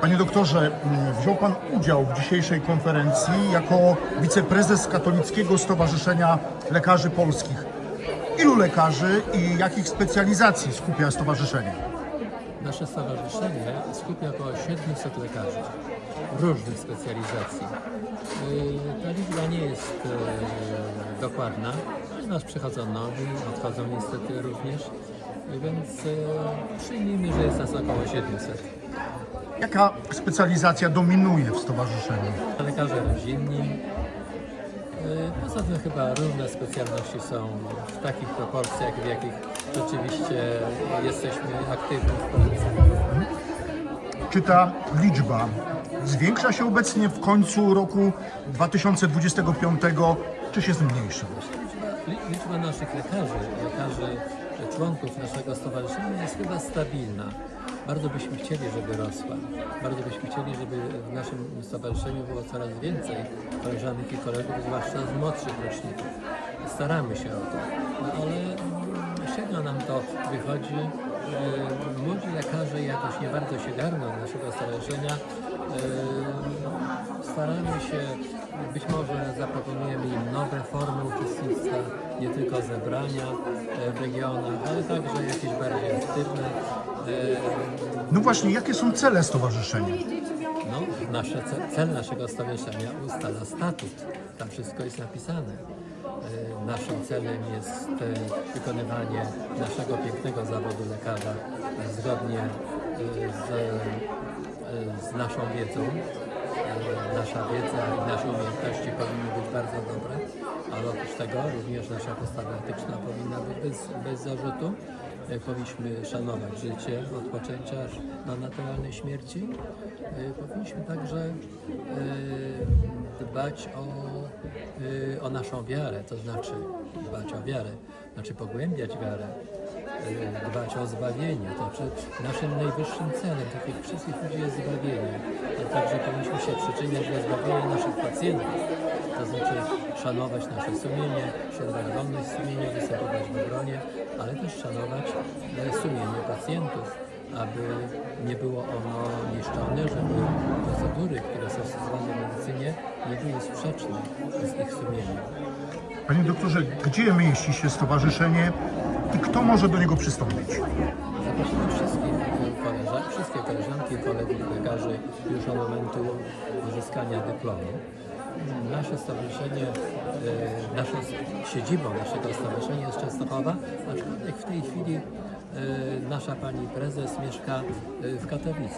Panie doktorze, mm, wziął Pan udział w dzisiejszej konferencji jako wiceprezes Katolickiego Stowarzyszenia Lekarzy Polskich. Ilu lekarzy i jakich specjalizacji skupia stowarzyszenie? Nasze stowarzyszenie skupia około 700 lekarzy różnych specjalizacji. Yy, Ta liczba nie jest e, dokładna, ponieważ przychodzą nowi, odchodzą niestety również, więc e, przyjmijmy, że jest nas około 700. Jaka specjalizacja dominuje w stowarzyszeniu? Lekarze rodzinni. Yy, Poza tym chyba różne specjalności są w takich proporcjach, w jakich rzeczywiście jesteśmy aktywni w Polsce. Czy ta liczba zwiększa się obecnie w końcu roku 2025, czy się zmniejsza? Li- Liczba naszych lekarzy, lekarzy, e, członków naszego stowarzyszenia jest chyba stabilna. Bardzo byśmy chcieli, żeby rosła. Bardzo byśmy chcieli, żeby w naszym stowarzyszeniu było coraz więcej koleżanek i kolegów, zwłaszcza z młodszych roczników. Staramy się o to, no ale mm, średnio nam to wychodzi. Młodzi lekarze jakoś nie bardzo się garną naszego stowarzyszenia. E, Staramy się, być może zaproponujemy im nowe formy uczestnictwa, nie tylko zebrania e, w regionach, ale także jakieś bardziej aktywne. E, No właśnie, jakie są cele stowarzyszenia? Nasze, ce- cel naszego stowarzyszenia ustala statut. Tam wszystko jest napisane. E, Naszym celem jest e, wykonywanie naszego pięknego zawodu lekarza zgodnie e, z, z naszą wiedzą. Nasza wiedza i nasze umiejętności powinny być bardzo dobre, ale oprócz tego również nasza postawa etyczna powinna być bez, bez zarzutu. E, Powinniśmy szanować życie od poczęcia do naturalnej śmierci. E, Powinniśmy także e, dbać o, o naszą wiarę, to znaczy dbać o wiarę, znaczy pogłębiać wiarę, dbać o zbawienie. To znaczy naszym najwyższym celem, tak jak wszystkich ludzi jest zbawienie, ale także powinniśmy się przyczyniać do zbawienia naszych pacjentów. To znaczy szanować nasze sumienie, szanować wolność sumienia, występować w obronie, ale też szanować e, sumienie pacjentów, aby nie było ono niszczone, żeby procedury, które są stosowane w medycynie, nie były sprzeczne z ich sumieniem. Panie doktorze, gdzie mieści się stowarzyszenie i kto może do niego przystąpić? Zapraszamy wszystkich e, koleżan, wszystkie koleżanki i kolegów lekarzy już od momentu uzyskania dyplomu. Nasze stowarzyszenie, e, naszą siedzibą naszego stowarzyszenia jest Częstochowa, aczkolwiek w tej chwili e, nasza pani prezes mieszka e, w Katowicach.